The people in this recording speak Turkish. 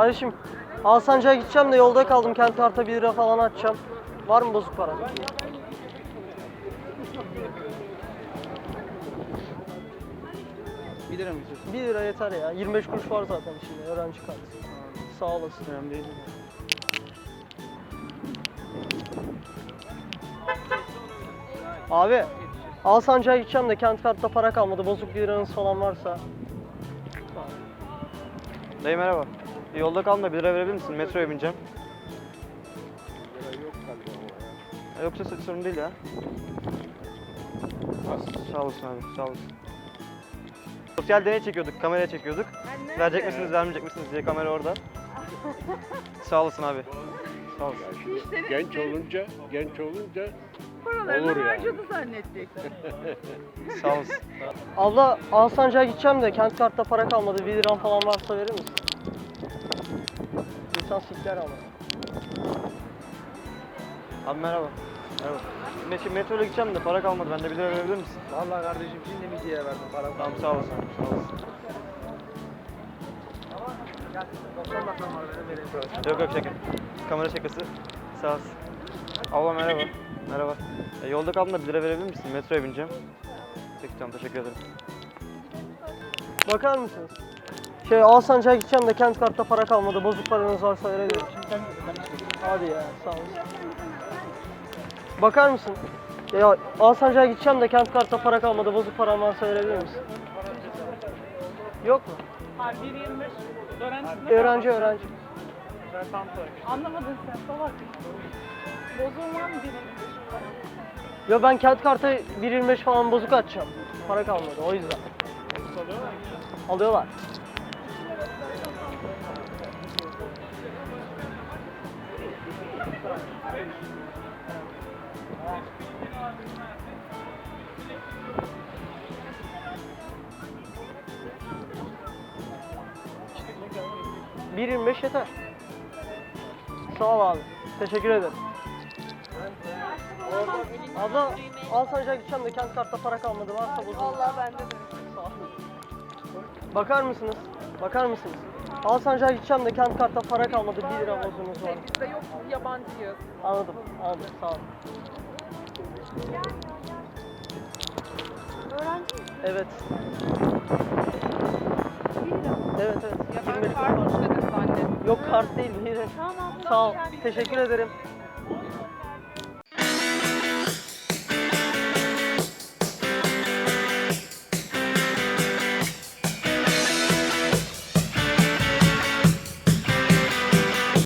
Kardeşim Alsancak'a gideceğim de yolda kaldım. Kent karta 1 lira falan atacağım. Var mı bozuk para? Bir lira mı istiyorsun? 1 lira yeter ya. 25 kuruş var zaten içinde öğrenci kartı. Sağ olasın. Önemli değil. Abi Alsancak'a gideceğim de kent kartta para kalmadı. Bozuk 1 liranız falan varsa. Dayı merhaba. Yolda kalma 1 lira verebilir misin? Metroya bineceğim. Ya Yoksa s- sorun değil ya. Sağ olasın abi, sağ olasın. Sosyal deney çekiyorduk, kameraya çekiyorduk. Verecek misiniz, vermeyecek misiniz diye kamera orada. sağ olasın abi. Sağ olasın. Şimdi genç olunca, genç olunca Paralarını Olur yani. harcadı zannedecek. Sağ olasın. Abla Alsancak'a gideceğim de kent kartta para kalmadı. 1 liram falan varsa verir misin? İnsan sikler ama. Abi merhaba. Merhaba. Me- metroyla gideceğim de para kalmadı. Bende 1 lira verebilir misin? Vallahi kardeşim şimdi midyeye verdim para. Tamam sağ olasın. Sağ olasın. 90 dakikam var benim vereyim sana. Yok yok şaka. Kamera şakası. Sağ olasın. Abla merhaba. Merhaba. E, yolda kaldım da 1 lira verebilir misin? Metroya bineceğim. Peki tamam teşekkür ederim. Bakar mısınız? Şey Alsancak'a gideceğim de kent kartta para kalmadı. Bozuk paranız varsa verebilirim. Hadi ya sağ olun. Bakar mısın? Ya Alsancak'a gideceğim de kent kartta para kalmadı. Bozuk param varsa verebilir misin? Yok mu? Ha 1.25 öğrencisine Öğrenci öğrenci. Anlamadın sen salak. Bozulma mı 1.25? Ya ben kent karta 1.25 falan bozuk atacağım. Para kalmadı o yüzden. Alıyorlar. Bir 1.25 yeter. Sağ ol abi. Teşekkür ederim. Abla Alsancak'a gideceğim de kent kartta para kalmadı. Varsa bozulur. Vallahi bende de. Sağ olun. Bakar mısınız? Bakar mısınız? Alsancak'a gideceğim de kent kartta para kalmadı. 1 lira bozduğunuz var. Bizde yok yabancıyız. Anladım. Anladım. Sağ olun. Öğrenci? Evet. 1 lira. Evet evet. Ya ben 25 kart kuruş var. Yok kart değil. 1 lira. Tamam. Sağ ol. Teşekkür ederim.